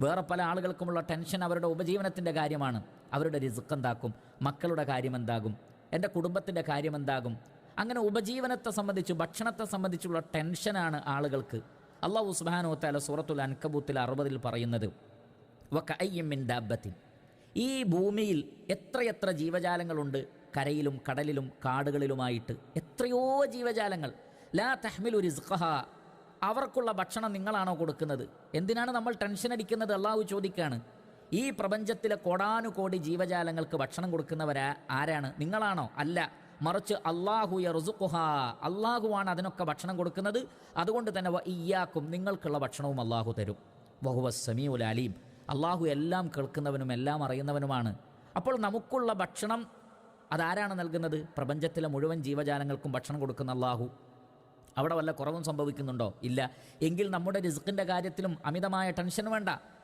വേറെ പല ആളുകൾക്കുമുള്ള ടെൻഷൻ അവരുടെ ഉപജീവനത്തിന്റെ കാര്യമാണ്. അവരുടെ റിസ്ക് എന്താക്കും? മക്കളുടെ കാര്യം എന്താകും എന്റെ കുടുംബത്തിന്റെ കാര്യം എന്താകും അങ്ങനെ ഉപജീവനത്തെ സംബന്ധിച്ച് ഭക്ഷണത്തെ സംബന്ധിച്ചുള്ള ടെൻഷനാണ് ആളുകൾക്ക്. അള്ളാഹു സുബാനോത്താല തല സൂറത്തുൽ അൻകബൂത്തിൽ അറുപതിൽ പറയുന്നത് വക്കയ്യമ്മിൻ ദാബത്തിൻ ഈ ഭൂമിയിൽ എത്രയെത്ര ജീവജാലങ്ങളുണ്ട്? കരയിലും കടലിലും കാടുകളിലുമായിട്ട് എത്രയോ ജീവജാലങ്ങൾ. ലാ തഹ്മിലു റിസ്ഖഹ അവർക്കുള്ള ഭക്ഷണം നിങ്ങളാണോ കൊടുക്കുന്നത്? എന്തിനാണ് നമ്മൾ ടെൻഷൻ അടിക്കുന്നത്? അള്ളാഹു ചോദിക്കുകയാണ് ഈ പ്രപഞ്ചത്തിലെ കോടാനുകോടി ജീവജാലങ്ങൾക്ക് ഭക്ഷണം കൊടുക്കുന്നവരാ ആരാണ്? നിങ്ങളാണോ? അല്ല. മറിച്ച് അള്ളാഹു യറുസുഖുഹ അള്ളാഹുവാണ് അതിനൊക്കെ ഭക്ഷണം കൊടുക്കുന്നത്. അതുകൊണ്ട് തന്നെ ഇയാക്കും നിങ്ങൾക്കുള്ള ഭക്ഷണവും അള്ളാഹു തരും. വഹുവ സമീഉൽ അലീം. അള്ളാഹു എല്ലാം കേൾക്കുന്നവനും എല്ലാം അറിയുന്നവനുമാണ്. അപ്പോൾ നമുക്കുള്ള ഭക്ഷണം അതാരാണ് നൽകുന്നത്? പ്രപഞ്ചത്തിലെ മുഴുവൻ ജീവജാലങ്ങൾക്കും ഭക്ഷണം കൊടുക്കുന്ന അള്ളാഹു. അവിടെ വല്ല കുറവും സംഭവിക്കുന്നുണ്ടോ? ഇല്ല. എങ്കിൽ നമ്മുടെ റിസ്ക്കിന്റെ കാര്യത്തിലും അമിതമായ ടെൻഷൻ വേണ്ട.